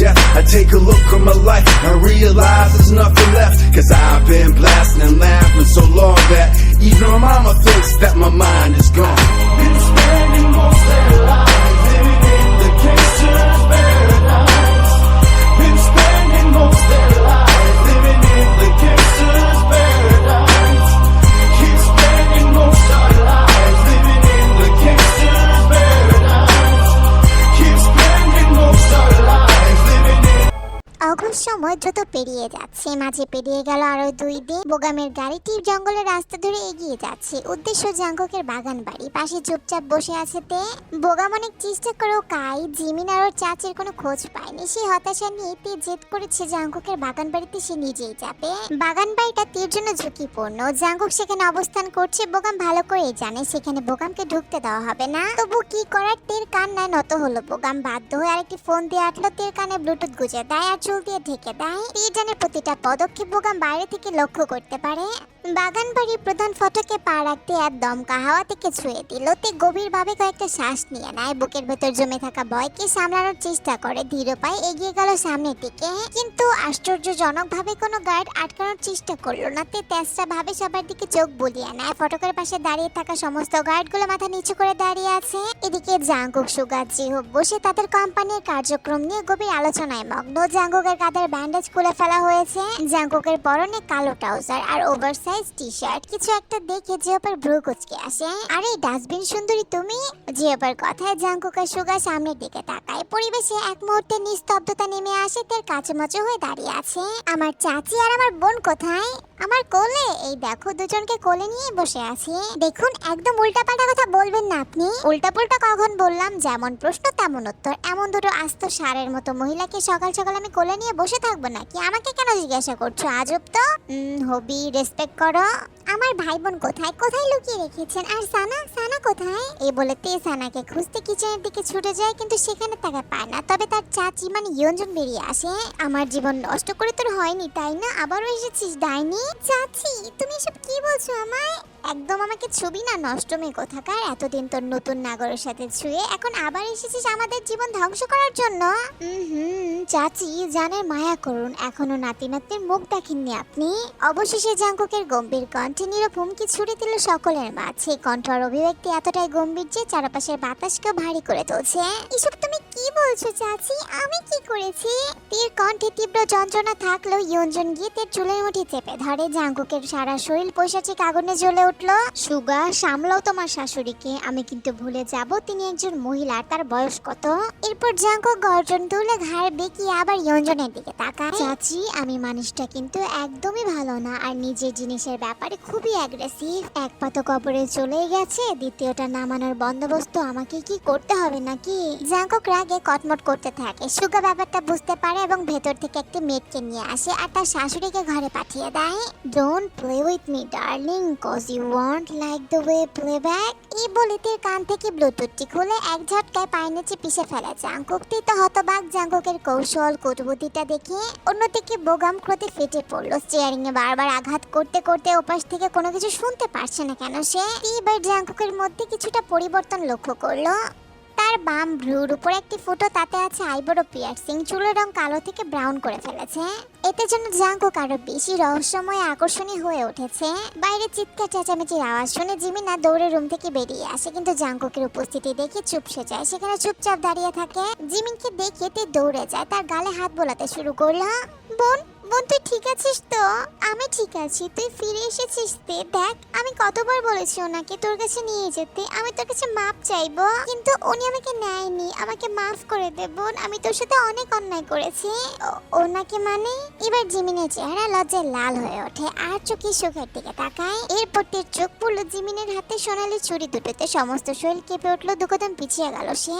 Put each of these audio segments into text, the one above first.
death. I take a look at my life and realize there's nothing left. Cause I've been blasting and laughing so long that even my mama thinks that my mind is gone. অঘোষ সময় দ্রুত পেরিয়ে যাচ্ছে। মাঝে পেরিয়ে গেল আরও দুই দিন। বোগামের গাড়িটি জঙ্গলের রাস্তা ধরে এগিয়ে যাচ্ছে। উদ্দেশ্য জাঙ্গকের বাগান বাড়ি। পাশে চুপচাপ বসে আছে তে। বোগাম অনেক চেষ্টা করেও কাই, জিমিন আর ওর চাচির কোনো খোঁজ পায়নি। সে হতাশা নিয়ে তে জেদ করেছে জাঙ্গকের বাগান বাড়িতে সে নিজেই যাবে। বাগান বাড়িটা তীর জন্য ঝুঁকিপূর্ণ। জাঙ্গক সেখানে অবস্থান করছে, বোগাম ভালো করেই জানে। সেখানে বোগামকে ঢুকতে দেওয়া হবে না। তবু কি করার? তীর কান্নায় নত হলো বোগাম। বাধ্য হয়ে আরেকটি ফোন দিয়ে আটলো। তীর কানে ব্লুটুথ গুজে দেয় আর চুল দিয়ে ঢেকে দেয়। তীরজানের প্রতিটা পদক্ষেপ বোগাম বাইরে থেকে লক্ষ্য করতে পারে। বাগান বাড়ির প্রধান ফটকে পা রাখতে এক দমকা হাওয়া থেকে ছুঁয়ে দিল। তে গভীরভাবে কয়েকটা শ্বাস নিয়ে নেয়। বুকের ভেতর জমে থাকা ভয়কে সামলানোর চেষ্টা করে। ধীর পায়ে এগিয়ে গেল সামনের দিকে। কিন্তু আশ্চর্যজনকভাবে কোনো গার্ড আটকানোর চেষ্টা করল না। তে তেসরা ভাবে সবার দিকে চোখ বুলিয়ে নেয়। ফটকের পাশে দাঁড়িয়ে থাকা সমস্ত গার্ডগুলো মাথা নিচু করে দাঁড়িয়ে আছে। এদিকে জাঙ্গুক সুগার জিহব বসে তাদের কোম্পানির কার্যক্রম নিয়ে গভীর আলোচনায় মগ্ন। জাঙ্গুকের কাঁধের ব্যান্ডেজ খুলে ফেলা হয়েছে। জাঙ্কুকের পরনে কালো ট্রাউজার আর ওভারসাইজ টি শার্ট কিছু একটা দেখে জিওপার ভ্রু কুচকে আসে। আর এই ডাস্টবিন সুন্দরী তুমি? জিওপার কথায় জাঙ্কুকের সুগা সামনের দিকে তাকায়। পরিবেশে এক মুহূর্তে নিস্তব্ধতা নেমে আসে, তার কাছে কাছামাচু হয়ে দাঁড়িয়ে আছে। আমার চাচি আর আমার বোন কোথায়? আমার কোলে, এই দেখো দুজনকে কোলে নিয়ে বসে আছি। দেখুন, একদম উল্টাপাল্টা কথা বলবেন না আপনি। উল্টাপুল্টা কখন বললাম? যেমন প্রশ্ন, তেমন উত্তর। এমন দুটো আস্ত সারের মতো মহিলাকে সকাল সকাল আমি কোলে নিয়ে বসে থাকব নাকি? আমাকে কেন জিজ্ঞাসা করছ? আজব তো। হবি রেসপেক্ট করো। আমার ভাই বোন কোথায়? কোথায় লুকিয়ে রেখেছেন? আর সানা? সানা কোথায়? এ বলে তে সানাকে খুঁজতে কিচেনের দিকে ছুটে যায়, কিন্তু সেখানে তাকে পায় না। তবে তার চাচি মানে ইয়ঞ্জন বেরিয়ে আসে। আমার জীবন নষ্ট করে তোর হয়নি, তাই না? আবারও এসেছিস, ডাইনি? চাচি তুমি এসব কি বলছো আমায়? একদম আমাকে ছবি না কোথাকার? এতদিন তোর নতুন নাগরের সাথে ছুঁয়ে এখন আবার এসেছিস আমাদের জীবন ধ্বংস করার জন্য। হুম চাচি জানের মায়া করুন। এখনও নাতি নাতির মুখ দেখেননি আপনি? অবশেষে জাঙ্কুকের গম্ভীর কণ্ঠে নীরব হুমকি ছুড়ে দিল সকলের মাঝে। কণ্ঠ আর অভিব্যক্তি এতটাই গম্ভীর যে চারপাশের বাতাসকে ভারী করে তুলছে। এসব তুমি কি বলছো চাচি? আমি কি করেছি? তীর কণ্ঠে তীব্র যন্ত্রণা থাকলেও ইয়ঞ্জন গিয়ে তের চুলের মুঠি চেপে ধরে। জাঙ্কুকের সারা শরীর পৈশাচিক আগুনে জ্বলে উঠল। সুগা, সামলাও তোমার শাশুড়িকে। আমি কিন্তু ভুলে যাব তিনি একজন মহিলা তার বয়স কত? এরপর জাঙ্কুক গর্জন তুলে ঘাড় বেঁকিয়ে আবার ইয়ঞ্জনের দিকে তাকায়। চাচি, আমি মানুষটা কিন্তু একদমই ভালো না, আর নিজের জিনিসের ব্যাপারে খুবই অ্যাগ্রেসিভ এক পা তো কবরে চলেই গেছে, দ্বিতীয়টা নামানোর বন্দোবস্ত আমাকে কি করতে হবে নাকি? জাঙ্কুক রাগে কটমট করতে থাকে। সুগা ব্যাপারটা বুঝতে পারে এবং ভেতর থেকে একটি মেয়েকে নিয়ে আসে, আর তার শাশুড়িকে ঘরে পাঠিয়ে দেয়। Play with me darling cause you want like the way play back এই বলে তীর কান থেকে ব্লুটুথটি খুলে এক ঝটকায় পায়ের নিচে পিষে ফেলে। জাঙ্কুকটি তো হতবাক জাঙ্কুকের কৌশল, কটুবুদ্ধিটা দেখে অন্যদিকে বোগাম ক্রোতে ফেটে পড়ল। স্টিয়ারিং এ বারবার আঘাত করতে করতে ওপাশ থেকে কোনো কিছু শুনতে পারছে না কেন সে? এবার জাঙ্কুকের মধ্যে কিছুটা পরিবর্তন লক্ষ্য করল। তার বাম ভ্রুর উপর একটি ফুটো তাতে আছে আইবরো পিয়ার্সিং। চুলের রং কালো থেকে ব্রাউন করে ফেলেছে। এতে জন্য জাঙ্কুক আরও বেশি রহস্যময় আকর্ষণীয় হয়ে উঠেছে। বাইরে চিৎকার, চেঁচামেচির আওয়াজ শুনে জিমিনা দৌড়ে রুম থেকে বেরিয়ে আসে, কিন্তু জাঙ্কুকের উপস্থিতি দেখে চুপসে যায়। সেখানে চুপচাপ দাঁড়িয়ে থাকে। জিমিনকে দেখে তে দৌড়ে যায়, তার গালে হাত বোলাতে শুরু করল। বোন বোন ঠিক আছিস তো? আমি ঠিক আছি। তুই ফিরে এসেছিস তে? দেখ, আমি কতবার বলেছি ওনাকে তোর কাছে নিয়ে যেতে। আমি তোর কাছে মাপ চাইব, কিন্তু উনি আমাকে নেয়নি। আমাকে মাফ করে দে বোন, আমি তোর সাথে অনেক অন্যায় করেছি। ওনাকে মানে? এবার জিমিনের চেহারা লজ্জায় লাল হয়ে ওঠে, আর চোখে সুখের দিকে তাকায়। এরপর তের চোখ পড়ল জিমিনের হাতে, সোনালি ছুরি দুটোতে। সমস্ত শরীর কেঁপে উঠল, দুকদম পিছিয়ে গেল সে।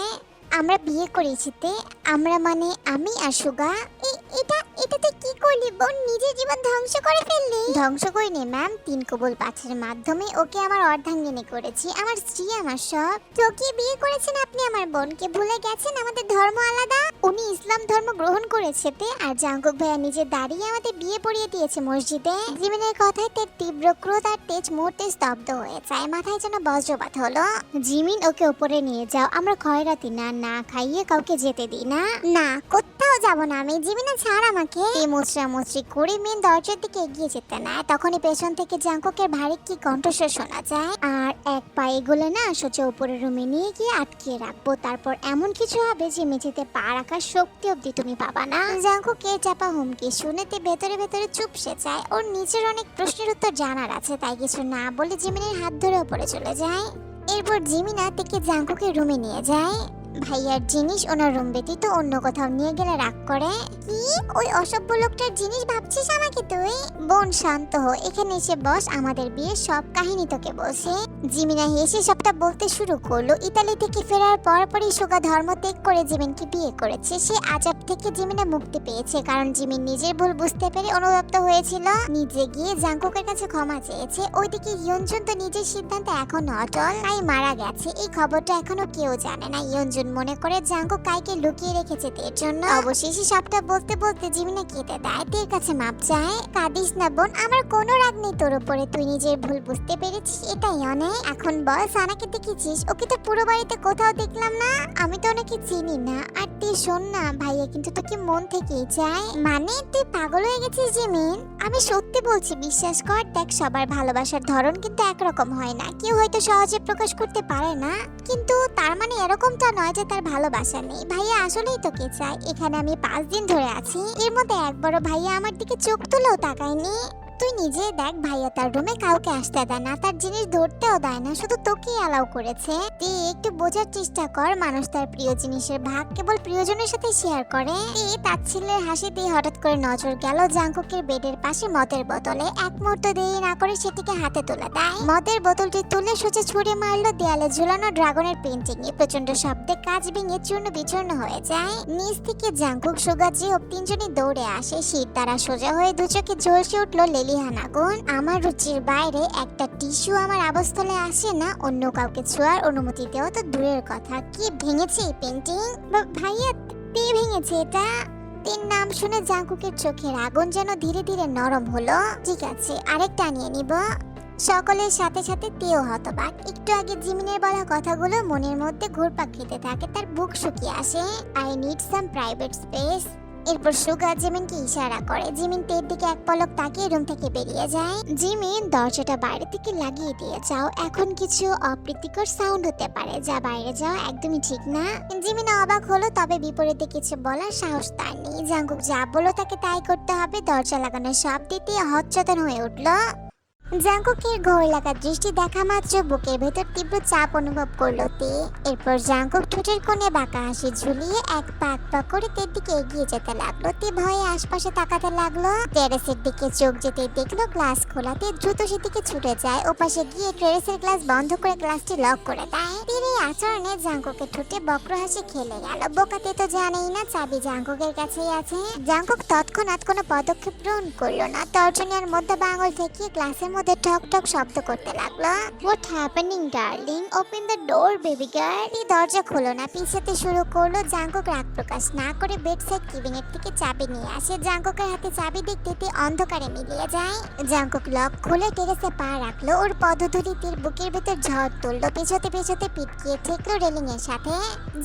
আমরা বিয়ে করেছি তে, আমরা মানে আমি আর সুগা। এটা এটা তুই কি করলি? বোন নিজের জীবন ধ্বংস করে ফেললি? ধ্বংস করিনি ম্যাম তিন কবুল পাঠের মাধ্যমে ওকে আমার অর্ধাঙ্গিনী করেছি। আমার স্ত্রী আমার সব। তোকে বিয়ে করেছেন আপনি আমার বোনকে। ভুলে গেছেন? আমাদের ধর্ম আলাদা। উনি ইসলাম ধর্ম গ্রহণ করেছে তে। আর জাঙ্কুক ভাইয়া নিজে দাঁড়িয়ে আমাদের বিয়ে পড়িয়ে দিয়েছে মসজিদে। জিমিনের কথায় তার তীব্র ক্রোধ আর তেজ মুহূর্তে স্তব্ধ হয়ে যায়। মাথায় যেন বজ্রপাত হলো। জিমিন ওকে উপরে নিয়ে যাও। আমরা খয়রাতি না। না খাইয়ে কাউকে যেতে দিই না। না কোথাও যাব না আমি। জিমিনা ছাড় আমাকে। এই মুচড়া মুচড়ি করে মেন দরজার দিকে এগিয়ে যেতে না, তখনই পেছন থেকে জাঙ্কুকের ভারী কি কণ্ঠস্বর শোনা যায়। আর এক পায়ে গুলে না, সোজা উপরের রুমে নিয়ে গিয়ে আটকিয়ে রাখব। তারপর এমন কিছু হবে যে মেঝেতে পা রাখার শক্তি অব্দি তুমি পাবা না। জাঙ্কুকে চাপা হুমকি শুনেতে ভেতরে ভেতরে চুপসে যায়। ওর নিজের অনেক প্রশ্নের উত্তর জানার আছে, তাই কিছু না বলে জিমিনের হাত ধরে উপরে চলে যায়। এরপর জিমিনা থেকে জাঙ্কুকে রুমে নিয়ে যায়। ভাইয়ার জিনিস ওনার রুম ব্যতীত অন্য কোথাও নিয়ে গেলে রাগ করে। কি? ওই অসভ্য লোকটার জিনিস ভাবছিস আমাকে তুই? বোন, শান্ত হো। এখানে এসে বস, আমাদের বিয়ের সব কাহিনী তোকে বলছে। জিমিনা হেসে সবটা বলতে শুরু করল। ইতালি থেকে ফেরার পরপরই সুগা ধর্ম ত্যাগ করে জিমিনকে বিয়ে করেছে। সে আজাব থেকে জিমিনা মুক্তি পেয়েছে, কারণ জিমিন নিজের ভুল বুঝতে পেরে অনুতপ্ত হয়েছিল। নিজে গিয়ে জাঙ্কুকের কাছে ক্ষমা চেয়েছে। ওইদিকে ইয়ঞ্জন তো নিজের সিদ্ধান্তে এখন অটল। তাই মারা গেছে। এই খবরটা এখনও কেউ জানে না। ইয়ঞ্জন মনে করে জাঙ্কুক কাইকে লুকিয়ে রেখেছে তের জন্য। অবশেষে সবটা বলতে বলতে জিমিনা কেটে দেয়। তের কাছে মাপ চায়, কাঁদিস না বোন, আমার কোনো রাগ নেই তোর উপরে। তুই নিজের ভুল বুঝতে পেরেছিস, এটাই অনেক। এখন বল সানাকে দেখেছিস? ওকে তো পুরো বাড়িতে কোথাও দেখলাম না। আমি তো ওনাকে চিনি না। আর তুই শোন না, ভাইয়া, কিন্তু তোকে মন থেকেই চায় মানে তুই পাগল হয়ে গেছিস, জিমিন? আমি সত্যি বলছি, বিশ্বাস কর, দেখ, সবার ভালোবাসার ধরন কিন্তু একরকম হয় না। কেউ হয়তো সহজে প্রকাশ করতে পারে না। কিন্তু তার মানে এরকমটা নয় যে তার ভালোবাসা নেই। ভাইয়া, আসলেই তোকে চায় এখানে আমি পাঁচ দিন ধরে আছি। এর মধ্যে একবারও ভাইয়া আমার দিকে চোখ তুলেও তাকায়নি। তুই নিজে দেখ ভাইয়া, তার রুমে কাউকে আসতে দেয় না, তার জিনিস ধরতেও দেয় না, শুধু তোকেই অ্যালাউ করেছে। তুই একটু বোঝার চেষ্টা কর, মানুষ তার প্রিয় জিনিসের ভাগ, কেবল প্রিয়জনের সাথে শেয়ার করে। এই তার ছেলের হাসিতেই হঠাৎ করে নজর গেল জাঙ্কুকের বেডের পাশে মদের বোতলে। এক মুহূর্ত দেরি না করে সেটিকে হাতে তুলে দেয়। মদের বোতলটি তুলে সোজা ছুঁড়ে মারলো দেয়ালে ঝুলানো ড্রাগনের পেন্টিং এ। প্রচণ্ড শব্দে কাজ ভেঙে চূর্ণ বিচূর্ণ হয়ে যায়। নিচ থেকে জাঙ্কুক সুগাজি ও তিনজনই দৌড়ে আসে। শীত তারা সোজা হয়ে দু চোখে ঝলসে উঠল লেলিহান আগুন আমার রুচির বাইরে একটা টিস্যু আমার আবস্থলে আসে না, অন্য কাউকে ছোঁয়ার অনুমতি দেওয়া তো দূরের কথা। কি ভেঙেছে এই পেন্টিং ভাইয়া তে ভেঙেছে এটা? তিন নাম শুনে জাঙ্কুকের চোখের আগুন যেন ধীরে ধীরে নরম হলো। ঠিক আছে, আরেকটা নিয়ে নিব। সকলের সাথে সাথে তেও হতবাক। একটু আগে জিমিনের বলা কথাগুলো মনের মধ্যে ঘুরপাক খেতে থাকে, তার বুক শুকিয়ে আসে। I need some private space এরপর সুগা জিমিনকে ইশারা করে। জিমিন টের দিকে এক পলক তাকিয়ে রুম থেকে বেরিয়ে যায়। জিমিন দরজাটা বাইরে থেকে লাগিয়ে দিয়ে যাও। এখন কিছু অপ্রীতিকর সাউন্ড হতে পারে, যা বাইরে যাওয়া একদমই ঠিক না। জিমিন অবাক হলো, তবে বিপরীতে কিছু বলার সাহস তার নেই। জাঙ্গুক যা বলো তাকে তাই করতে হবে, দরজা লাগানোর শব্দটিতে হচ্ছতন হয়ে উঠল। জাঙ্কুকের ঘোর লাগা দৃষ্টি দেখা মাত্র বুকের ভেতর তীব্র চাপ অনুভব করল তে। এরপর জাঙ্কুক ঠোঁটের কোণে বাঁকা হাসি ঝুলিয়ে এক পা এক পা করে তের দিকে এগিয়ে যেতে লাগল। তে ভয়ে আশপাশে তাকাতে লাগল। টেরেসের দিকে চোখ যেতে দেখল গ্লাস খোলাতে দ্রুত সেদিকে ছুটে যায়। ওপাশে গিয়ে টেরেসের গ্লাস বন্ধ করে গ্লাসটি লক করে দেয়। তীর এই আচরণে জাঙ্কুকের ঠোঁটে বক্র হাসি খেলে গেল। বোকাতে তো জানেই না চাবি জাঙ্কুকের কাছেই আছে। জাঙ্কুক তৎক্ষণাৎ কোনো পদক্ষেপ গ্রহণ করল না। তর্জনী মধ্যে বাঙল থেকে গ্লাসের মধ্যে ঠক ঠক শব্দ করতে লাগল। What happening darling open the door baby girl এই দরজা খোলো না, পিছাতে শুরু করল জাঙ্কুক রাগ প্রকাশ। না করে বেড সাইড কিবিং এর থেকে চাবি নিয়ে আসে। জাঙ্কুকের হাতে চাবি দেখতে তে অন্ধকারে মিলিয়ে যায়। জাঙ্কুক লক খুলে, টেরেসে পা রাখল। ওর পদধূলি তীর বুকের ভেতর ঝড় তুললো। পেছতে পেছতে পিটকিয়ে ঠেকলো রেলিং এর সাথে।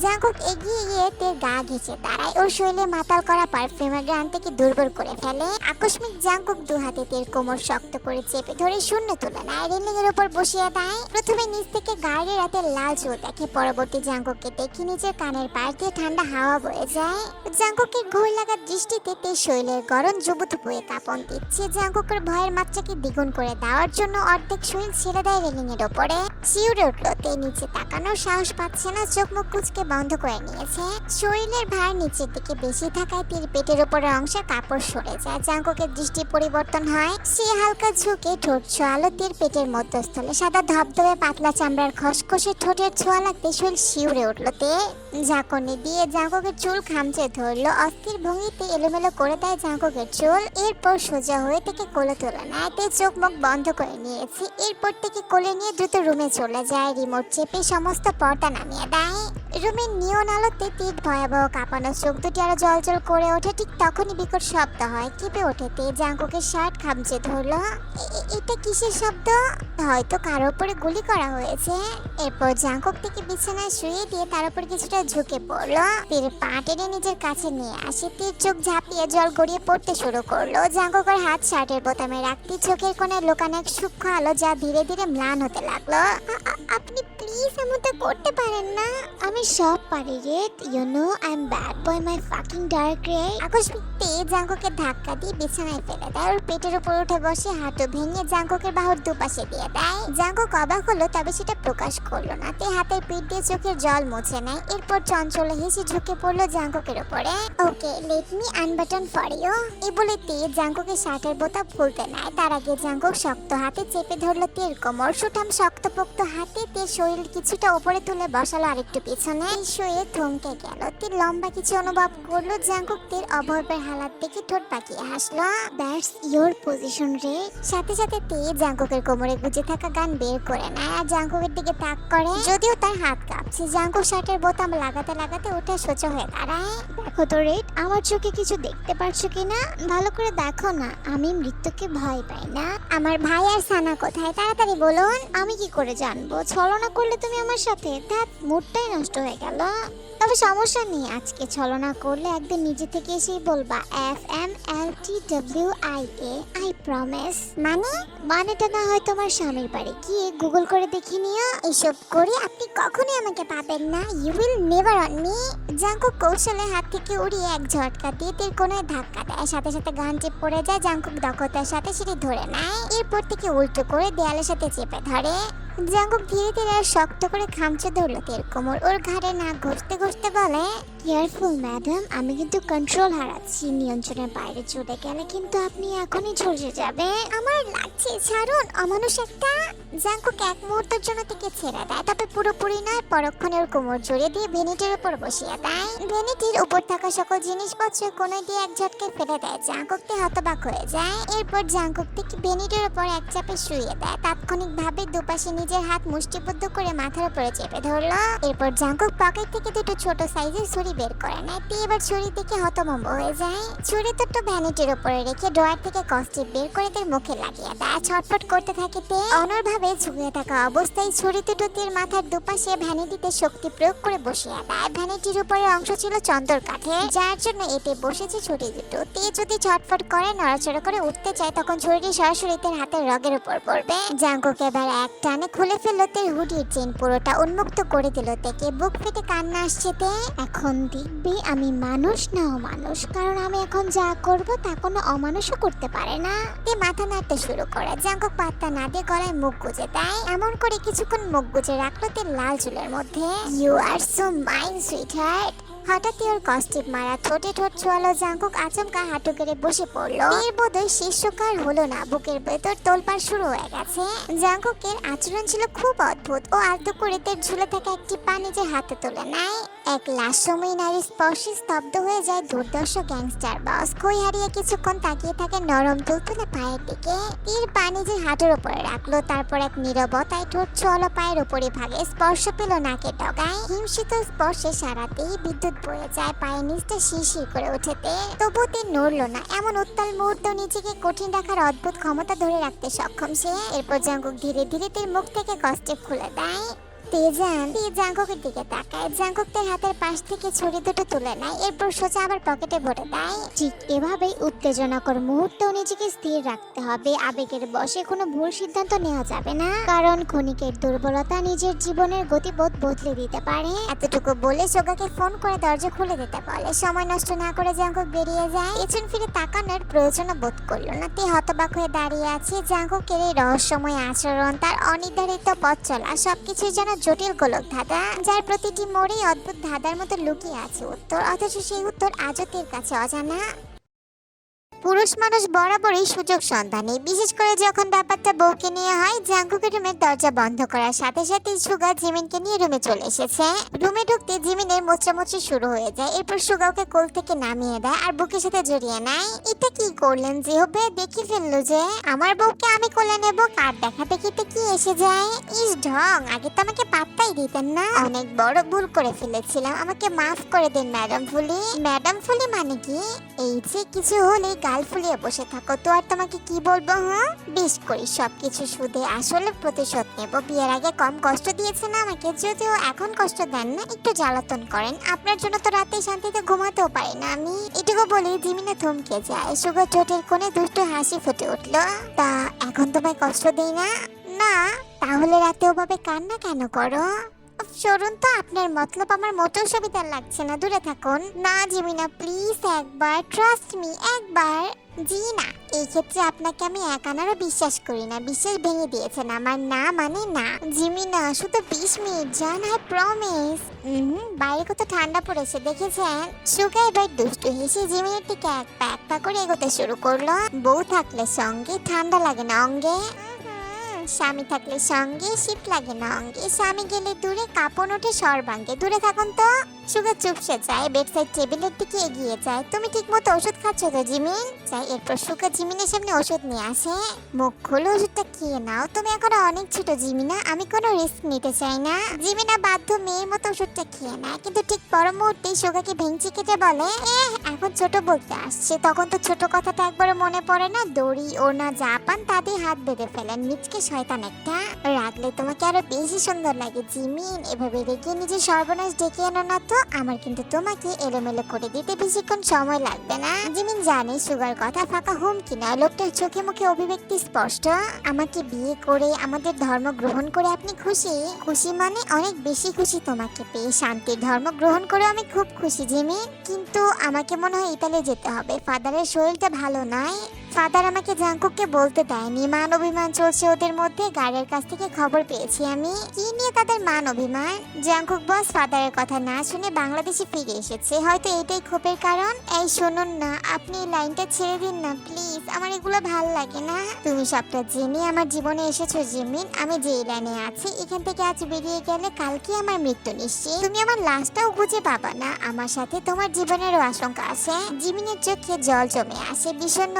জাঙ্কুক এগিয়ে গিয়ে তের গা ঘেঁচে দাঁড়ায়। ওর শরীরে মাতাল করা পারফিউমের গ্রান থেকে দুর্বল করে ফেলে। আকস্মিক জাঙ্কুক দু হাতে তের কোমর শক্ত করে চেপে ধরে শূন্য তুলে। রেলিং এর উপর বসিয়ে দেয় প্রথমে নিচ থেকে গাড়ি রাতে লাল চুল দেখে পরবর্তী জাঙ্কুককে দেখে নিজের কানের পাশ দিয়ে ঠান্ডা হাওয়া বয়ে যায়। জাঙ্কুকের ঘোর লাগা দৃষ্টিতে তে শৈলের গরম যুবত বয়ে কাঁপন দিচ্ছে। জাঙ্কুকের ভয়ের মাত্রাকে দ্বিগুণ করে দেওয়ার জন্য অর্ধেক শরীর ছেড়ে দেয় রেলিং এর ওপরে শিউরে উঠল, তে নিচে তাকানোর সাহস পাচ্ছে না, চোখ মুখ কুচকে বন্ধ করে নিয়েছে। শরীরের ভার নিচের দিকে বেশি থাকায় তীর পেটের উপরের অংশে কাপড় সরে যায়। জাঙ্কুকের দৃষ্টি পরিবর্তন হয়। সে হালকা ঝুঁকে ঠোঁট ছোঁয়ালো তীর পেটের মধ্যস্থলে সাদা ধবধবে পাতলা চামড়ার খসখসে ঠোঁটের ছোঁয়া লাগতে শরীর শিউরে উঠল তে। ঝাঁকুনি দিয়ে জাঁককের চুল খামচে ধরলো। অস্থির ভঙ্গিতে এলোমেলো করে দেয় জাঁককের চুল। এরপর সোজা হয়ে থেকে কোলে তোলা নেয়। তে চোখ মুখ বন্ধ করে নিয়েছে। এরপর থেকে কোলে নিয়ে দ্রুত রুমে চলে যায়। রিমোট চেপে সমস্ত পর্দা নামিয়ে দেয়। রুমের নিয়ন আলোতে তীর, ভয়াবহ কাঁপানো চোখ দুটি আরও জল করে ওঠে। ঠিক তখনই বিকট শব্দ হয়। কেঁপে ওঠে তে জাঙ্কুকের শার্ট খামচে ধরলো। এটা কিসের শব্দ? হয়তো কারও উপরে গুলি করা হয়েছে। এরপর জাঙ্কুক থেকে বিছানায় শুয়ে দিয়ে তার উপর কিছুটা ঝুঁকে পড়ল। তীর পা টেনে নিজের কাছে নিয়ে আসে, তীর চোখ ঝাঁপিয়ে জল গড়িয়ে পড়তে শুরু করল। জাঙ্কুকের হাত শার্টের বোতামে রাখতে চোখের কোণে লোকানো এক সূক্ষ্ম আলো যা ধীরে ধীরে ম্লান হতে লাগল। আপনি প্লিজ এমনটা করতে পারেন না। আমি সব পারি রে you know I am bad boy my fucking dark রে আকস্মিক তেজ জাঙ্কুকে ধাক্কা দিয়ে বিছানায় ফেলে দেয়। ওর পেটের উপর উঠে বসে হাঁটু ভেঙে জাঙ্কুকের বাহুর দুপাশে দিয়ে দেয়। জাঙ্কুক অবাক হলো, তবে সেটা প্রকাশ করল না। তে হাতের পিঠ দিয়ে চোখের জল মুছে নেয়। এরপর চঞ্চল হেসে ঝুঁকে পড়ল জাঙ্কুকের উপরে। Okay let me unbutton for you এই বলে তে জাঙ্কুকের শার্টের বোতাম খুলতে নেয়। তার আগে জাঙ্কুক শক্ত হাতে চেপে ধরলো তের কোমর। সুঠাম শক্তপোক্ত হাতে তে শরীর কিছুটা উপরে তুলে বসালো আরেকটু পিছনে। শুয়ে থমকে গেল। তে লম্বা কিছু অনুভব করল। জাঙ্কুক তের অভর্বের হালাত দেখে ঠোঁট পাকিয়ে হাসলো। দ্যাটস ইয়োর পজিশন রে। সাথে সাথে তে জাঙ্কুকের কোমরে গুজে থাকা গান বের করে নেয়। আর জাঙ্কুকের দিকে তাক করে। যদিও তার হাত কাঁপছে, জাঙ্কুক শার্টের বোতাম লাগাতে লাগাতে ওটা সোজা হয়ে দাঁড়ায় দেখো তো রেড, আমার চোখে কিছু দেখতে পারছ কিনা? ভালো করে দেখো না, আমি মৃত্যুকে ভয় পাই না। আমার ভাই আর সানা কোথায়? তাড়াতাড়ি বলুন, আমি কি করে জানব? ছলনা করলে তুমি আমার সাথে? তা মুডটাই নষ্ট হয়ে গেল। তবে সমস্যা নেই, আজকে ছলনা করলে একদিন নিজে থেকে এসেই বলবা F M L T W I A I promise মানে? মানেটা না হয় তোমার স্বামীর বাড়ি। গিয়ে গুগল করে দেখে নিও। এসব করে আপনি কখনোই আমাকে পাবেন না। You will never on me Jungkook কৌশলে হাত থেকে উড়িয়ে এক ঝটকা দিয়ে তীর কোনায় ধাক্কা দেয়। সাথে সাথে গান চেপ পড়ে যায়। জাঙ্কুক দক্ষতার সাথে সেটি ধরে নেয়। এরপর থেকে উল্টো করে দেয়ালের সাথে চেপে ধরে। জাঙ্কুক ধীরে ধীরে শক্ত করে খামচে ধরলো তের কোমর। ওর ঘাড়ে না ঘষতে ঘষতে বলে কেয়ারফুল ম্যাডাম আমি কিন্তু কন্ট্রোল হারাচ্ছি। নিয়ন্ত্রণের বাইরে চলে গেলে কিন্তু আপনি এখনই ঝলসে যাবে আমার লাগছে, ছাড়ুন, অমানুষ একটা জাঙ্কুক এক মুহূর্তের জন্য থেকে ছেড়ে দেয়। তবে পুরোপুরি নয়, পরক্ষণে ওর কোমর জড়িয়ে দিয়ে ভেনিটির উপর বসিয়ে দেয়। ভেনিটির উপর থাকা সকল জিনিসপত্র কোণে দিয়ে এক ঝটকে ফেলে দেয়। জাঙ্কুকতে হতবাক হয়ে যায়। এরপর জাঙ্কুক থেকে ভেনিটির উপর এক চাপে শুয়ে দেয়। তাৎক্ষণিকভাবে দুপাশে নিজের হাত মুষ্টিবদ্ধ করে মাথার উপরে চেপে ধরলো। এরপর জাঙ্কুক পকেট থেকে দুটো ছোট সাইজের ছুরি বের করে নেয়। এবার ছুরি থেকে হতভম্ব হয়ে যায়। ছুরি দুটো ভ্যানিটির উপরে রেখে ড্রয়ার থেকে কস্টিপ বের করে তার মুখে লাগিয়ে দেয়। ছটফট করতে থাকে তে। অনরভাবে ঝুঁকে থাকা অবস্থায় ছুরি দুটো তীর মাথার দুপাশে ভ্যানিটিতে শক্তি প্রয়োগ করে বসিয়ে দেয়। ভ্যানিটির উপরে অংশ ছিল চন্দর কাঠে যার জন্য এতে বসেছে ছুরি দুটো। তে যদি ছটফট করে, নড়াচড়া করে উঠতে চায়, তখন ছুরিটি সরাসরি তার হাতের রগের উপর পড়বে। জাঙ্কুক এবার এক টানে খুলে ফেলল তের হুডির চেন, পুরোটা উন্মুক্ত করে দিল তেকে। বুক ফেটে কান্না আসছে তে। এখন দেখবি আমি মানুষ না অমানুষ, কারণ আমি এখন যা করব তা কোনো অমানুষও করতে পারে না। তে মাথা নাড়তে শুরু করে। জাঙ্কুক পাত্তা না দিয়ে গলায় মুখ গুজে দেয়। এমন করে কিছুক্ষণ মুখ গুজে রাখল তে লাল চুলের মধ্যে। You are so mine sweetheart হঠাৎই ওর কস্টিপ মারা ঠোঁটে ঠোঁট ছোয়ালো, জাঙ্কুক আচমকা হাঁটু কেড়ে বসে পড়ল। এর বোধহয় শীর্ষকার হলো না, বুকের ভেতর তোলপাড় শুরু হয়ে গেছে। জাঙ্কুকের আচরণ ছিল খুব অদ্ভুত, ও আলতো করে তার ঝুলে থাকা একটি পানি যে হাতে তুলে নেয়। এক লাশময়ী নারীর স্পর্শে স্তব্ধ হয়ে যায় দুর্দর্শ গ্যাংস্টার। বস খই হারিয়ে কিছুক্ষণ তাকিয়ে থাকে নরম তুলতুলে পায়ের দিকে। তীর পা নিজের হাঁটুর উপরে রাখল, তারপর এক নীরবতায় ঠোঁট ছোয়ালো পায়ের উপরে ভাগে স্পর্শ পেল নাকের ডগায়। হিমশীতল স্পর্শে সারাতেই বিদ্যুৎ বয়ে যায় পায়ের নিচটা শিরশির করে উঠেতে। তবু তে নড়লো না, এমন উত্তাল মুহূর্ত নিজেকে কঠিন রাখার অদ্ভুত ক্ষমতা ধরে রাখতে সক্ষম সে। এরপর জাঙ্কুক ধীরে ধীরে তের মুখ থেকে কষ্টে খুলে দেয়। তেজান দিকে তাকায়। হাতের পাশ থেকে ছুরি দুটো তুলে নেয়, এরপর সোজা আবার পকেটে ভরে দেয়। ঠিক এভাবেই উত্তেজনাকর নিজেকে স্থির রাখতে হবে। আবেগের বশে কোনো ভুল সিদ্ধান্ত নেওয়া যাবে না। কারণ ক্ষণিকের দুর্বলতা নিজের জীবনের গতিবোধ বদলে দিতে পারে। এতটুকু বলে সোগাকে ফোন করে দরজা খুলে দিতে বলে। সময় নষ্ট না করে জাঙ্কুক বেরিয়ে যায়। পেছন ফিরে তাকানোর প্রয়োজনও বোধ করল না। তে হতবাক হয়ে দাঁড়িয়ে আছে জাঙ্কুকের এই রহস্যময় আচরণ, তার অনির্ধারিত পথ চলা সবকিছুই যেন জটিল গোলক ধাঁধা, যার প্রতিটি মোড়েই অদ্ভুত ধাঁধার মতো লুকিয়ে আছে উত্তর, অথচ সেই উত্তর আজও কাছে অজানা। পুরুষ মানুষ বরাবরই সুযোগ সন্ধানী, বিশেষ করে যখন ব্যাপারটা বউকে নিয়ে হয় জাঙ্কুকের রুমের দরজা বন্ধ করার সাথে সাথে সুগা জিমিনকে নিয়ে রুমে চলে এসেছে। রুমে ঢুকতে জিমিনের মোচামুচি শুরু হয়ে যায়, এরপর সুগাওকে কোল থেকে নামিয়ে দেয় আর বুকের সাথে জড়িয়ে নেয়। এটা কি করলেন জিহবে দেখি ফেলল যে, আমার বউকে আমি কোলে নেব, কার দেখা দেখিতে কি এসে যায়? ইস, ঢং, আগে তো আমাকে পাত্তাই দিতেন না। অনেক বড় ভুল করে ফেলেছিলাম আমাকে মাফ করে দিন, ম্যাডাম ফুলি। ম্যাডাম ফুলি মানে কি? এই যে কিছু হলে গাল ফুলিয়ে বসে থাকো তো, আর তোমাকে কি বলব হ্যাঁ? বেশ করি, সবকিছু সুদে আসলে প্রতিশোধ নেব। বিয়ের আগে কম কষ্ট দিয়েছেন আমাকে, যদিও এখন কষ্ট দেন না, একটু জ্বালাতন করেন। আপনার জন্য তো রাতে শান্তিতে ঘুমাতেও পারি না আমি। এটুকু বলি, জিমিনে থমকে যায়। সুগার ঠোঁটের কোণে দুষ্টু হাসি ফুটে উঠল। তা এখন তোমায় কষ্ট দেই না? না তাহলে রাতে ওভাবে কান্না কেন করো? উফ, তো আপনার মতলব আমার মোটেও সুবিধা লাগছে না দূরে থাকুন। না জিমিনা প্লিজ একবার ট্রাস্ট মি একবার। জি না এই ক্ষেত্রে আপনাকে আমি এক আনারও বিশ্বাস করি না বিশ্বাস ভেঙে দিয়েছেন আমার না মানে না। জিমিনা শুধু বিশ মিনিট যান আই প্রমিস বাইরে কত ঠান্ডা পড়েছে দেখেছেন? সুগা এবার দুষ্টু হেসে জিমিনের দিকে এক পা এক পা করে এগোতে শুরু করল। বউ থাকলে সঙ্গে ঠান্ডা লাগে না অঙ্গে। স্বামী থাকলে সঙ্গে, শীত লাগে না অঙ্গে। স্বামী গেলে দূরে কাপড় ওঠে সর্বাঙ্গে। দূরে থাকুন তো। সুগা চুপসে যায় বেডসাইড টেবিলের দিকে এগিয়ে যায়। তুমি ঠিক মতো ওষুধ খাচ্ছ তো জিমিন যাই, এরপর সুগা জিমিনের সামনে ওষুধ নিয়ে আসে। মুখ খুলে, ওষুধটা খেয়ে নাও। তুমি এখন অনেক ছোট জিমিনা আমি কোনো রিস্ক নিতে চাই না। জিমিনা বাধ্য মেয়ের মতো ওষুধটা খেয়ে নেয়। কিন্তু ঠিক পর মুহূর্তেই সুগাকে ভেঙচি কেটে বলে এ এখন ছোট বলতে আসছে। তখন তো ছোট কথাটা একবারে মনে পড়ে না। দড়ি ওনা যা পান তাতে হাত বেঁধে ফেলেন মিচকে শয়তান একটা। রাখলে তোমাকে আরও বেশি সুন্দর লাগে জিমিন এভাবে রেখে নিজের সর্বনাশ ডেকে আনো না তো। আমার কিন্তু তোমাকে এলোমেলো করে দিতে বেশিক্ষণ সময় লাগবে না। জিমিন জানে সুগার কথা ফাঁকা হুম কিনা লোকটার চোখে মুখে অভিব্যক্তি স্পষ্ট। আমাকে বিয়ে করে, আমাদের ধর্ম গ্রহণ করে আপনি খুশি? খুশি মানে অনেক বেশি খুশি তোমাকে পেয়ে। শান্তির ধর্ম গ্রহণ করে আমি খুব খুশি জিমি কিন্তু আমাকে মনে হয় ইতালি যেতে হবে। ফাদারের শরীরটা ভালো নয় ফাদার আমাকে জাঙ্কুককে বলতে দেয়নি। মান অভিমান চলছে ওদের মধ্যে। গাড়ির কাছ থেকে খবর পেয়েছি আমি। কি নিয়ে তাদের মান অভিমান? জাঙ্কুক বস, ফাদারের কথা না শুনে বাংলাদেশে ফিরে এসেছে। হয়তো এটাই ক্ষোভের কারণ? এই শুনুন না, আপনি এই লাইনটা ছেড়ে দিন না, প্লিজ। আমার এগুলো ভালো লাগে না। তুমি সবটা জেনে আমার জীবনে এসেছ, জিমিন। আমি যে লাইনে আছি, এখান থেকে আজ বেরিয়ে গেলে কালকে আমার মৃত্যু নিশ্চিত। তুমি আমার লাশটাও খুঁজে পাবা না। আমার সাথে তোমার জীবনেরও আশঙ্কা আছে। জিমিনের চোখে জল জমে আসে। বিষণ্ণ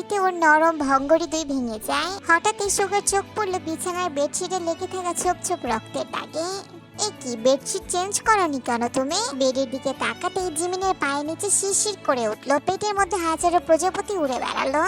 অনুভূতিতে ওর নরম ভঙ্গরি দুই ভেঙে যায়। হঠাৎই সুগার চোখ পড়ল বিছানায় বেডশিটে লেগে থাকা ছোপ ছোপ রক্তের দাগে। এ কি, বেডশিট চেঞ্জ করনি কেন তুমি? বেডের দিকে তাকাতেই জিমিনের পায়ের নিচে শিরশির করে উঠল। পেটের মধ্যে হাজারো প্রজাপতি উড়ে বেড়ালো।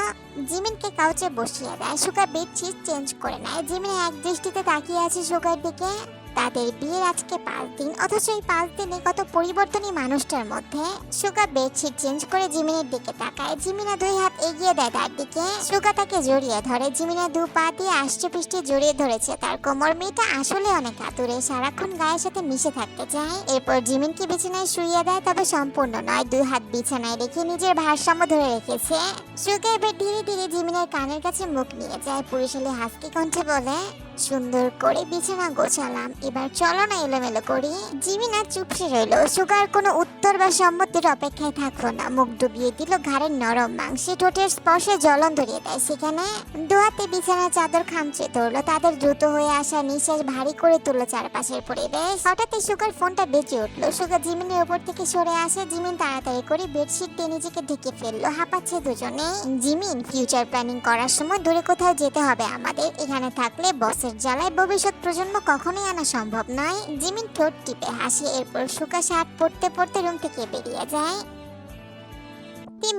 জিমিনকে কাউচে বসিয়ে দেয়। সুগা বেডশিট চেঞ্জ করে নেয়। জিমিন এক দৃষ্টিতে তাকিয়ে আছে সুগার দিকে। তাদের বিয়ের আজকে পাঁচ দিন, অথচ এই পাঁচ দিনে কত পরিবর্তনই মানুষটার মধ্যে। সুগা বেডশিট চেঞ্জ করে জিমিনের দিকে তাকায়। জিমিনা দুই হাত এগিয়ে দেয় তার দিকে। সুগা তাকে জড়িয়ে ধরে। জিমিনা দু পা দিয়ে আষ্টে পৃষ্ঠে জড়িয়ে ধরেছে তার কোমর। মেয়েটা আসলে অনেক আতুরে সারাক্ষণ গায়ের সাথে মিশে থাকতে চায়। এরপর জিমিনকে বিছানায় শুইয়ে দেয়, তবে সম্পূর্ণ নয়। দুই হাত বিছানায় রেখে নিজের ভারসাম্য ধরে রেখেছে। সুগা এবার ধীরে ধীরে জিমিনের কানের কাছে মুখ নিয়ে যায়। পুরুষালী হাসকি কণ্ঠে বলে সুন্দর করে বিছানা গোছালাম। এবার চলো না এলোমেলো করি। জিমিনা চুপসে রইল। সুগার কোনো উত্তর বা সম্মতির অপেক্ষায় থাকল না। মুখ ডুবিয়ে দিল ঘাড়ের নরম মাংসে। ঠোঁটের স্পর্শে জ্বলন ধরিয়ে দেয় সেখানে দুহাতে বিছানার চাদর খামচে ধরলো। তাদের দ্রুত হয়ে আসা নিঃশ্বাস ভারী করে তুললো চারপাশের পরিবেশ। হঠাৎই সুগার ফোনটা বেঁচে উঠল। সুগার জিমিনের উপর থেকে সরে আসে। জিমিন তাড়াতাড়ি করে বেডশিট দিয়ে নিজেকে ঢেকে ফেলল। হাঁপাচ্ছে দুজনে। জিমিন ফিউচার প্ল্যানিং করার সময় দূরে কোথাও যেতে হবে আমাদের। এখানে থাকলে বসের জ্বালায় ভবিষ্যৎ প্রজন্ম কখনোই আনা সম্ভব নয়। জিমিন ঠোঁট টিপে হাসি, এরপর শুকা শার্ট পরতে পরতে রুম থেকে বেরিয়ে যায়।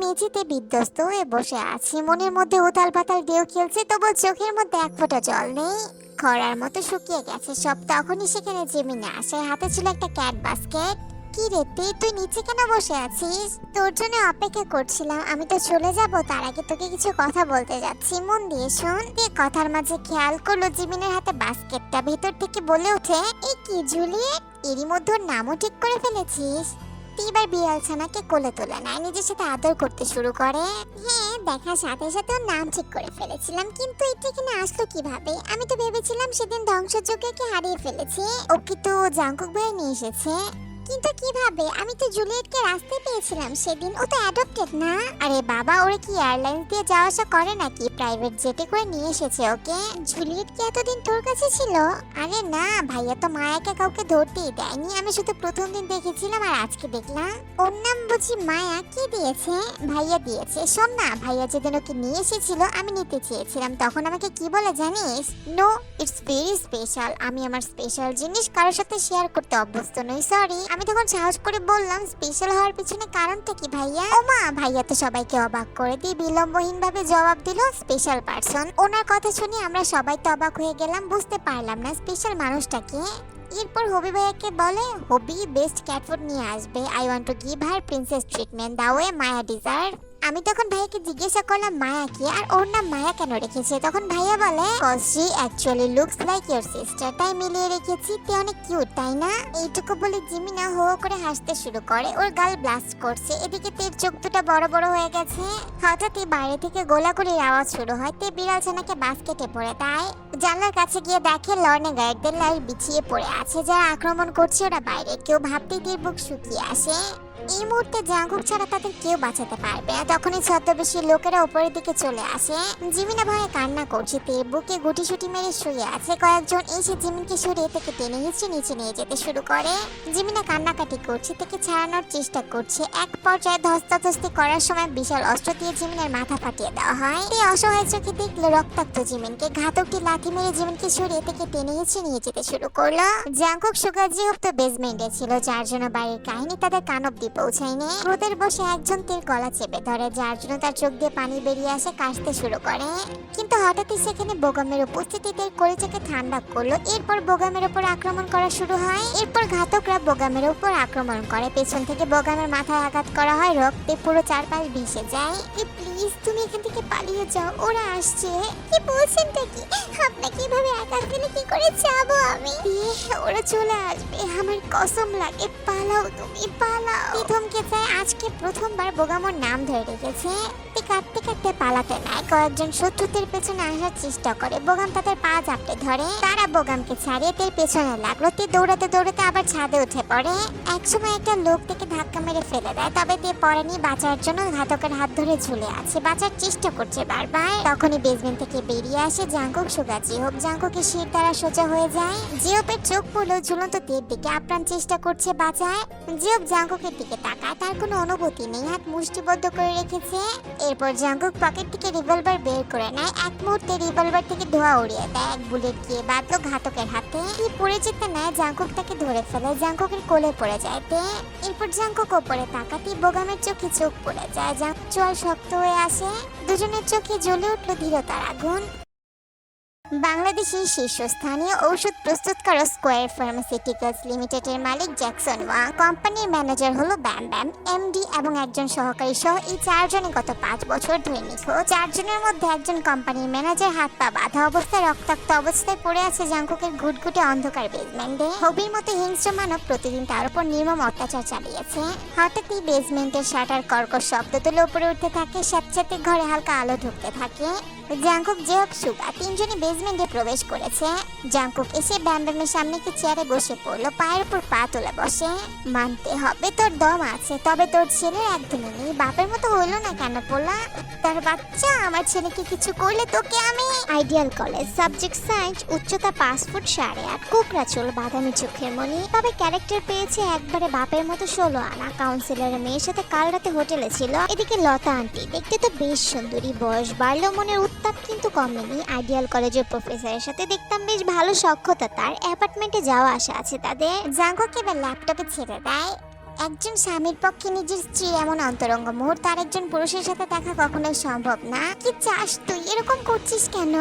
মেঝেতে বিধ্বস্ত হয়ে বসে আছে। মনের মধ্যে উতাল পাতাল ঢেউ খেলছে তবু চোখের মধ্যে এক ফোঁটা জল নেই। খরার মতো শুকিয়ে গেছে সব, তখনই সেখানে জেমিনে আসে। হাতে ছিল একটা ক্যাট বাস্কেট। কি রে তে তুই নিচে কেন বসে আছিস? তোর জন্য অপেক্ষা করছিলাম, আমি তো চলে যাব, তার আগে তোকে কিছু কথা বলতে যাচ্ছি। মন দিয়ে শোন তে কথার মাঝে খেয়াল করল জিমিনের হাতে বাস্কেটটা, ভেতর থেকে বলে ওঠে, এ কি, জুলিয়েট? এরই মধ্যে নামও ঠিক করে ফেলেছিস? তুই এবার বিড়াল ছানাকে কোলে তোলে নেয় নিজের সাথে আদর করতে শুরু করে। হ্যাঁ দেখার সাথে সাথে ওর নাম ঠিক করে ফেলেছিলাম, কিন্তু এটা এখানে আসলো কীভাবে? আমি তো ভেবেছিলাম সেদিন ধ্বংসযজ্ঞকে হারিয়ে ফেলেছি। ওকে তো জাঙ্কুক ভাই নিয়ে এসেছে। কিন্তু কীভাবে আমি তো জুলিয়েটকে রাস্তায় পেয়েছিলাম সেদিন। ও তো অ্যাডপ্টেড না? আরে বাবা, ওরা কি এয়ারলাইন্স দিয়ে যাওয়া আসা করে নাকি? প্রাইভেট জেটে করে নিয়ে এসেছে ওকে। জুলিয়েট কি এতদিন তোর কাছে ছিল? আরে না, ভাইয়া তো মায়াকে কাউকে ধরতেই দেয়নি। আমি শুধু প্রথম দিন দেখেছিলাম আর আজকে দেখলাম। ওর নাম বুঝি মায়া। কি দিয়েছে? ভাইয়া দিয়েছে। শোন না, ভাইয়া যেদিন ওকে নিয়ে এসেছিল, আমি নিতে চেয়েছিলাম। তখন আমাকে কি বলে জানিস? নো ইটস ভেরি স্পেশাল আমি আমার স্পেশাল জিনিস কারোর সাথে শেয়ার করতে অভ্যস্ত নই সরি আমি তখন সাহস করে বললাম স্পেশাল হওয়ার পিছনে কারণটা কি ভাইয়া? ও মা, ভাইয়া তো সবাইকে অবাক করে দিয়ে বিলম্বহীন ভাবে জবাব দিল স্পেশাল পার্সন ওনার কথা শুনে আমরা সবাই তো অবাক হয়ে গেলাম, বুঝতে পারলাম না স্পেশাল মানুষটা মানুষটাকে এরপর হবি ভাইয়াকে বলে, হবি বেস্ট ক্যাটফুড নিয়ে আসবে। I want to give her princess treatment দাও এ মায়া ডিজার্ভ আমি তখন ভাইয়াকে জিজ্ঞাসা করলাম, মায়া কি? আর ওর নাম মায়া কেন রেখেছে? তখন ভাইয়া বলে she actually looks like your sister তাই মিলিয়ে রেখেছি, তে অনেক কিউট তাই না? এইটুকু বলে জিমিনা হো হো করে হাসতে শুরু করে, ওর গাল ব্লাস্ট করছে। এদিকে তের চোখ দুটো বড় বড় হয়ে গেছে। হঠাৎই বাইরে থেকে গোলাগুলির আওয়াজ শুরু হয়। তে বিড়াল ছানাকে বাস্কেটে পড়ে তাই জানলার কাছে গিয়ে দেখে, লর্নে গার্ডদের লাইট বিছিয়ে পড়ে আছে। যারা আক্রমণ করছে ওরা বাইরে। কেউ ভাবতেই তীর বুক শুকিয়ে আসে। এই মুহূর্তে জাঙ্গুক ছাড়া তাদের কেউ বাঁচাতে পারবে তখনই ছদ্মবেশী লোকেরা উপরের দিকে চলে আসে। জিমিনা ভয়ে কান্না করছে বুকে গুটি সুটি মেরে শুয়ে আছে। কয়েকজন এসে জিমিনকে সরিয়ে থেকে টেনে হিচড়ে নিচে নিয়ে যেতে শুরু করে। জিমিনা কান্নাকাটি করছে থেকে ছাড়ানোর চেষ্টা করছে। এক পর্যায়ে ধস্তাধস্তি করার সময় বিশাল অস্ত্র দিয়ে জিমিনের মাথা ফাটিয়ে দেওয়া হয়। তে অসহায় চোখে দেখল রক্তাক্ত জিমিনকে। ঘাতকটি লাথি মেরে জিমিনকে সরিয়ে থেকে টেনে হিচড়ে নিয়ে যেতে শুরু করল। জাঙ্কুক সুগাজি তো বেসমেন্টে ছিল। যার বাড়ির কাহিনী তাদের কানব অব্দি পৌঁছায়নি। ক্রোধের বসে একজন তীর গলা চেপে ধরে, যার জন্য তার চোখ দিয়ে পানি বেরিয়ে আসে, কাশতে শুরু করে। কিন্তু হঠাৎই সেখানে বোগামের উপস্থিতি তের কলিজাকে ঠান্ডা করল। এরপর বোগামের উপর আক্রমণ করা শুরু হয়। এরপর ঘাতকরা বোগামের উপর আক্রমণ করে। পেছন থেকে বোগামের মাথায় আঘাত করা হয়, রক্তে পুরো চারপাশ ভিসে যায়। প্লিজ তুমি এখান থেকে পালিয়ে যাও। ওরা আসছে। কি বলছেন আপনাকে এভাবে একা ফেলে কি করে যাব আমি? ওরা চলে আসবে। আমার কসম লাগে। পালাও তুমি, পালাও। প্রথমকে আজকে প্রথমবার বোগামোর নাম ধরে রেখেছে। তে কাঁদতে কাঁদতে পালাতে নাই কয়েকজন শত্রুদের পেছনে আসার চেষ্টা করে। বোগাম তাদের পা চাপটে ধরে। তারা বোগামকে ছাড়িয়ে তের পেছনে লাগল। তে দৌড়াতে দৌড়াতে আবার ছাদে উঠে পড়ে। একসময় একটা লোক থেকে ধাক্কা মেরে ফেলে দেয়। তবে তে পড়েনি। বাঁচার জন্য ঘাতকের হাত ধরে ঝুলে আছে। বাঁচার চেষ্টা করছে বারবার। তখনই বেসমেন্ট থেকে বেরিয়ে আসে জাঙ্কুক সুগা। জিহোপ জাঙ্কুকের শির দ্বারা সোজা হয়ে যায়। জিওপের চোখ পড়ল ঝুলন্ত তের দিকে আপ্রাণ চেষ্টা করছে বাঁচায় জিওপ জাঙ্কুকের দিকে তাকায়, তার কোনো অনুভূতি নেই। হাত মুষ্টিবদ্ধ করে রেখেছে। এরপর জাঙ্কুক পকেট থেকে রিভলভার বের করে নেয়। এক মুহূর্তে রিভলভার থেকে ধোয়া উড়িয়ে দেয়। এক বুলেট গিয়ে বাঁধলো ঘাতকের হাতে। কি পড়ে যেতে নেয় জাঙ্কুক তাকে ধরে ফেলে। জাঙ্কুকের কোলে পড়ে যায় তে। এরপর জাঙ্কুক ওপরে তাকাতে বোগামের চোখে চোখ পড়ে যায়। জাঙ্ক চোয়াল শক্ত হয়ে আসে দুজনের চোখে জ্বলে উঠল ধীরতার আগুন। বাংলাদেশের শীর্ষস্থানীয় ঔষধ প্রস্তুতকারক স্কোয়ার ফার্মাসিউটিক্যালস লিমিটেডের মালিক জ্যাকসন ওয়াং কোম্পানির ম্যানেজার হলো ব্যাম ব্যাম এমডি এবং একজন সহকারী সহ এই চারজনে গত পাঁচ বছর ধরে নিখোঁজ। চারজনের মধ্যে একজন কোম্পানির ম্যানেজার, হাত পা বাঁধা অবস্থায় রক্তাক্ত অবস্থায় পড়ে আছে জাঙ্কুকের ঘুটঘুটে অন্ধকার বেসমেন্টে হবির মতো হিংস্র মানব প্রতিদিন তার উপর নির্মম অত্যাচার চালিয়েছে। হঠাৎই বেসমেন্টের শাটার কর্কশ শব্দ তুলে উপরে উঠতে থাকে, স্যাঁতস্যাঁতে ঘরে হালকা আলো ঢুকতে থাকে। জাঙ্কুক জেহক সুগা তিনজনই বেসমেন্টে প্রবেশ করেছে। জাঙ্কুক এসে ব্যামব্যামের সামনে একটি চেয়ারে বসে পড়ল, পায়ের উপর পা তুলে বসে। মানতে হবে তোর দম আছে, তবে তোর ছেলে একদমই নেই, বাপের মতো হলো না কেন পোলা? তার বাচ্চা, আমার ছেলেকে কিছু করলে তোকে আমি আইডিয়াল কলেজ সাবজেক্ট সায়েন্স উচ্চতা পাঁচ ফুট সাড়ে আট, কোকড়া চুল, বাদামি চোখের মনি তবে ক্যারেক্টার পেয়েছে একবারে বাপের মতো ষোলো আনা। কাউন্সিলরের মেয়ের সাথে কাল রাতে হোটেলে ছিল। এদিকে লতা আন্টি, দেখতে তো বেশ সুন্দরী, বয়স বাড়লেও মনের উত্তাপ কিন্তু কমেনি। আইডিয়াল কলেজের প্রফেসরের সাথে দেখতাম বেশ ভালো সক্ষতা। তার অ্যাপার্টমেন্টে যাওয়া আসা আছে তাদের। জাঙ্গো এবার ল্যাপটপে ছেড়ে দেয়। একজন স্বামীর পক্ষে নিজের স্ত্রী এমন অন্তরঙ্গ মুহূর্ত আর একজন পুরুষের সাথে দেখা কখনোই সম্ভব না। কি চাস তুই? এরকম করছিস কেন?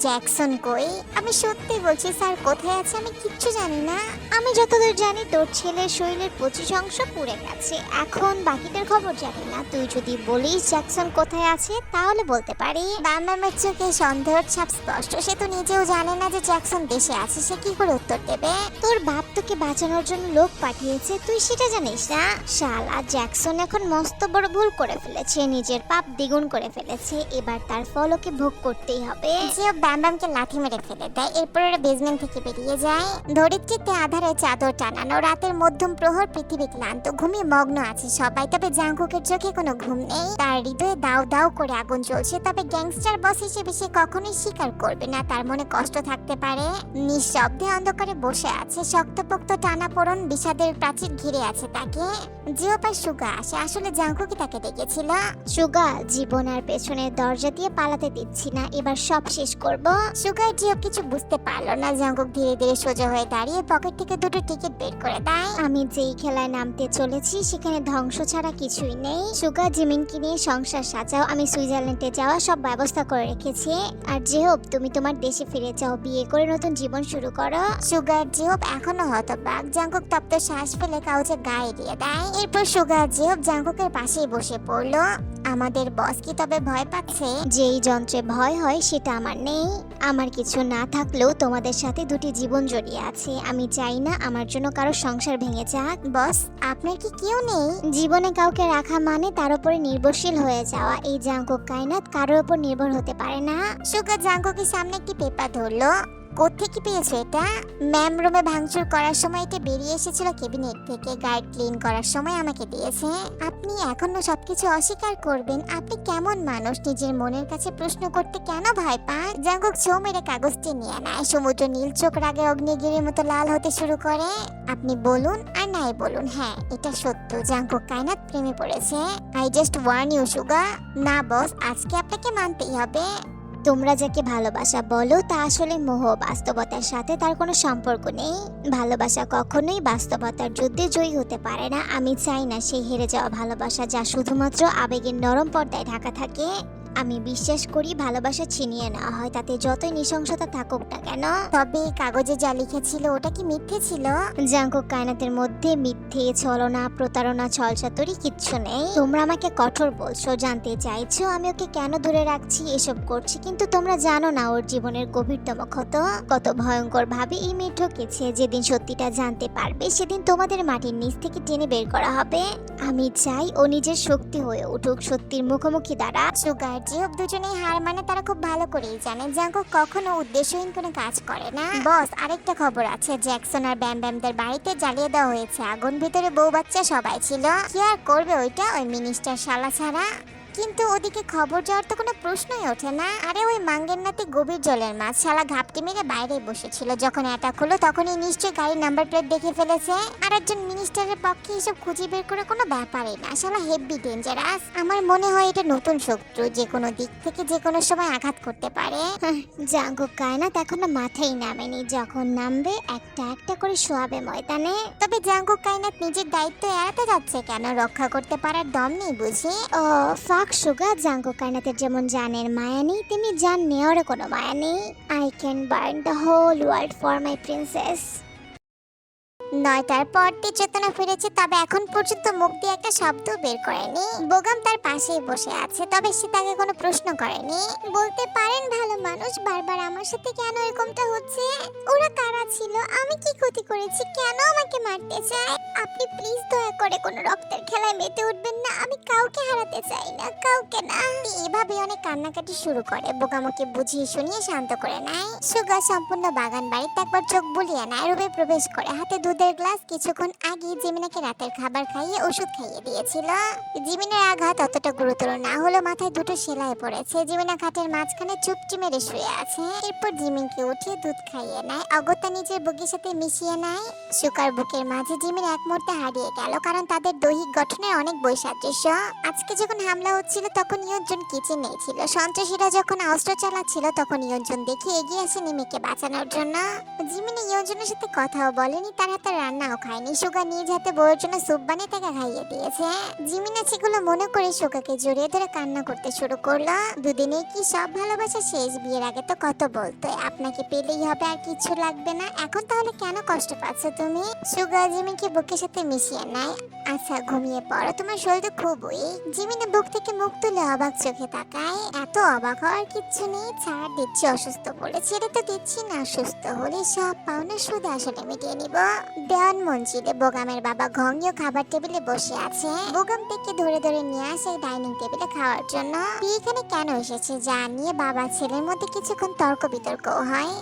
জ্যাকসন কই? আমি সত্যি বলছি, স্যার, কোথায় আছে আমি কিচ্ছু জানি না। আমি যতদূর জানি, তোর ছেলের শরীরের পঁচিশ অংশ পুড়ে গেছে। এখন বাকিটার খবর জানি না। তুই যদি বলিস জ্যাকসন কোথায় আছে, তাহলে বলতে পারি। বাম্বামের চোখে সন্দেহের ছাপ স্পষ্ট। সে তো নিজেও জানে না যে জ্যাকসন দেশে আছে, সে কি করে উত্তর দেবে? তোর বাপ তোকে বাঁচানোর জন্য লোক পাঠিয়েছে, তুই সেটা জানিস না? শালা, জ্যাকসন এখন মস্ত বড় ভুল করে ফেলেছে। নিজের পাপ দ্বিগুণ করে ফেলেছে। এবার তার ফল ওকে ভোগ করতেই হবে। যে মেরে ফেলে দেয়। এরপর ওরা থেকে বেরিয়ে যায়। ধরিত্রীতে আধারে চাদর টানানো রাতের মধ্যম প্রহর পৃথিবী ক্লান্ত, ঘুমিয়ে মগ্ন আছে সবাই। তবে জাঙ্কুকের চোখে কোনো ঘুম নেই। তার হৃদয়ে দাও দাও করে আগুন জ্বলছে। তবে গ্যাংস্টার বস হিসেবে সে কখনোই স্বীকার করবে না। তার মনে কষ্ট থাকতে পারে। নিঃশব্দে অন্ধকারে বসে আছে। শক্তপোক্ত টানা পড়ন বিষাদের প্রাচীর ঘিরে আছে তাকে। জিওপার সুগা আসে আসলে জাঙ্কুকি তাকে ডেকেছিল সুগা জীবন আর পেছনের দরজা দিয়ে পালাতে দিচ্ছি না। এবার সব শেষ করব। সুগা জিও, কিছু বুঝতে পারল না। জাঙ্কুক ধীরে ধীরে সোজা হয়ে দাঁড়িয়ে পকেট থেকে দুটো টিকিট বের করে দেয়। আমি যেই খেলায় নামতে চলেছি, সেখানে ধ্বংস ছাড়া কিছুই নেই। সুগা জিমিনকে নিয়ে সংসার সাজাও। আমি সুইজারল্যান্ডে যাওয়া সব ব্যবস্থা করে রেখেছি। আর জেহব, তুমি তোমার দেশে ফিরে যাও। বিয়ে করে নতুন জীবন শুরু করো। সুগার, জেহব এখনও হতবাক। জাঙ্কুক তপ্ত শ্বাস ফেলে কাউচে গায়ে দিয়ে দেয়। এরপর সুগার, জেহব জাঙ্কুকের পাশেই বসে পড়ল। আমাদের বস কি তবে ভয় পাচ্ছে? যেই যন্ত্রে ভয় হয়, সেটা আমার নেই। আমার কিছু না থাকলেও তোমাদের সাথে দুটি জীবন জড়িয়ে আছে। আমি চাই না আমার জন্য কারও সংসার ভেঙে যাক। বস, আপনার কি কেউ নেই? জীবনে কাউকে রাখা মানে তার উপরে নির্ভরশীল হয়ে যাওয়া। এই জাঙ্কুক কায়নাত কারোর উপর নির্ভর হতে পারে না। সুগা জাঙ্কুকের সামনে একটি পেপার ধরলো। কোত্থেকে পেয়েছ এটা? ম্যাম রুমে ভাঙচুর করার সময় এটা বেরিয়ে এসেছিল ক্যাবিনেট থেকে গার্ড ক্লিন করার সময় আমাকে দিয়েছে। আপনি এখনও সবকিছু অস্বীকার করবেন। আপনি কেমন মানুষ? নিজের মনের কাছে প্রশ্ন করতে কেন ভয় পান? জাঙ্গুক ছৌ মেরে কাগজটি নিয়ে নেয়। সমুদ্র নীল চোখ রাগে অগ্নিগিরির মতো লাল হতে শুরু করে। আপনি বলুন আর নাই বলুন। হ্যাঁ এটা সত্য। জাঙ্কুক কায়নাত প্রেমে পড়েছে। আই জাস্ট ওয়ার্ন ইউ সুগা না বস আজকে আপনাকে মানতেই হবে। তোমরা যাকে ভালোবাসা বলো, তা আসলে মোহ, বাস্তবতার সাথে তার কোনো সম্পর্ক নেই। ভালোবাসা কখনোই বাস্তবতার যুদ্ধে জয়ী হতে পারে না। আমি চাই না সেই হেরে যাওয়া ভালোবাসা যা শুধুমাত্র আবেগের নরম পর্দায় ঢাকা থাকে। আমি বিশ্বাস করি ভালোবাসা ছিনিয়ে নেওয়া হয়, তাতে যতই নৃশংসতা থাকুক না কেন। তবে কাগজে যা লিখেছিল, ওটা কি মিথ্যে ছিল? জাঙ্কুক কায়নাতের মধ্যে মিথ্যে, ছলনা, প্রতারণা ছলচাতুরি কিচ্ছু নেই। তোমরা আমাকে কঠোর বলছো, জানতে চাইছো, আমি ওকে কেন দূরে রাখছি, এসব করছি, কিন্তু তোমরা জানো না ওর জীবনের গভীরতম ক্ষত। কত ভয়ঙ্কর ভাবে এই মেয়ে ঠকেছে, যেদিন সত্যিটা জানতে পারবে, সেদিন তোমাদের মাটির নিচ থেকে টেনে বের করা হবে। আমি চাই ও নিজের শক্তি হয়ে উঠুক, সত্যির মুখোমুখি দ্বারা সুগার জিওব দুজনেই হার মানে তারা খুব ভালো করেই জানে। জাঙ্কুক কখনো উদ্দেশ্যহীন কোনো কাজ করে না। বস, আরেকটা খবর আছে। জ্যাকসন আর ব্যাম ব্যামদের বাড়িতে জ্বালিয়ে দেওয়া হয়েছে। আগুন ভিতরে বউ বাচ্চা সবাই ছিল। কি আর করবে ওইটা? ওই মিনিস্টার শালা ছাড়া। কিন্তু ওদিকে খবর যাওয়ার তো কোনো প্রশ্নই ওঠে না। আরে ওই মাঙ্গের নাতে গভীর জলের মাছ, শালা ঘাপটি মেরে বাইরে বসেছিল। যখন অ্যাটাক হলো তখনই নিশ্চয়ই গাড়ির নাম্বার প্লেট দেখে ফেলেছে। আর একজন মিনিস্টারের পক্ষে এসব খুঁজে বের করে কোনো ব্যাপারই না। শালা হেভি ডেঞ্জারাস আমার মনে হয় এটা নতুন শত্রু, যে কোনো দিক থেকে যে কোনো সময় আঘাত করতে পারে। জাঙ্গু কায়নাত এখনও মাথায় নামেনি। যখন নামবে, একটা একটা করে শোয়াবে ময়দানে। তবে জাঙ্গু কায়নাত নিজের দায়িত্ব এড়াতে যাচ্ছে কেন? রক্ষা করতে পারার দম নেই বুঝি? ও ফাক সুগা জাঙ্গো কায়নাতের যেমন জানের মায়া নেই, তেমনি জান নেওয়ারও কোনো মায়া নেই। I can burn the whole world for my princess নয়টার পর দিয়ে চেতনা ফিরেছে, তবে এখন পর্যন্ত মুখ দিয়ে একটা শব্দ বের করেনি। বোগাম তার পাশেই বসে আছে, তবে সে তাকে কোনো প্রশ্ন করেনি। বলতে পারেন, ভালো মানুষ, বারবার আমার সাথে কেন এরকমটা হচ্ছে? ওরা কারা ছিল? আমি কি ক্ষতি করেছি? কেন আমাকে মারতে চায়? আপনি প্লিজ দয়া করে কোনো রক্তের খেলায় মেতে উঠবেন না, আমি কাউকে হারাতে চাই না, কাউকে না। এভাবে অনেক কান্নাকাটি শুরু করে বোকামোকে বুঝিয়ে শুনিয়ে শান্ত করে নেয়। সুগা সম্পূর্ণ বাগান বাড়িতে একবার চোখ বুলিয়ে নেয়, রুমে প্রবেশ করে, হাতে দুধের গ্লাস কিছুক্ষণ আগে জিমিনাকে রাতের খাবার খাইয়ে ওষুধ খাইয়ে দিয়েছিল। জিমিনের আঘাত অতটা গুরুতর না হলো মাথায় দুটো সেলাই পড়েছে। জিমিনা খাটের মাঝখানে চুপটি মেরে শুয়ে আছে। এরপর জিমিনকে উঠিয়ে দুধ খাইয়ে নেয়। অগত্যা নিজের বুকের সাথে মিশিয়ে নেয়। সুকার বুকের মাঝে জিমিন এক মুহূর্তে হারিয়ে গেল কারণ তাদের দৈহিক গঠনের অনেক বৈসাদৃশ্য। আজকে যখন হামলা হচ্ছিল তখন ইয়জন কিচেনে ছিল। সন্ত্রাসীরা যখন অস্ত্র চালাচ্ছিল তখন নিয়ন্ত্রণ দেখে এগিয়ে আসে নিমিকে বাঁচানোর জন্য। জিমিনে ইয়জনের সাথে কথাও বলেনি। তার হাতে রান্নাও খায়নি সুগা নিজ হাতে বউয়ের জন্য স্যুপ বানিয়ে তাকে খাইয়ে দিয়েছে। জিমিনা সেগুলো মনে করে সুগাকে জড়িয়ে ধরে কান্না করতে শুরু করল। দুদিনে কি সব ভালোবাসা শেষ? বিয়ের আগে তো কত বলতো, আপনাকে পেলেই হবে আর কিছু লাগবে না। এখন তাহলে কেন কষ্ট পাচ্ছ তুমি? সুগা জিমিনকে বুকের সাথে মিশিয়ে নেয়। আচ্ছা ঘুমিয়ে পড়ো, তোমার শরীর তো খুব জিমিনে বুক থেকে মুখ তুলে অবাক চোখে তাকায়। এত অবাক হওয়ার কিচ্ছু নেই, ছাড় দিচ্ছি, অসুস্থ বলে ছেড়ে তো দিচ্ছি না সুস্থ হলে সব পাওনা শুধু আসলে মিটিয়ে নিব। দেওয়ান মঞ্জিলে বোগামের বাবা ঘঙ্গীয় খাবার টেবিলে বসে আছে। বোগাম থেকে ধরে ধরে নিয়ে আসে ডাইনিং টেবিলে খাওয়ার জন্য। এখানে কেন এসেছে যা নিয়ে বাবা ছেলের মধ্যে কিছুক্ষণ তর্ক বিতর্ক হয়।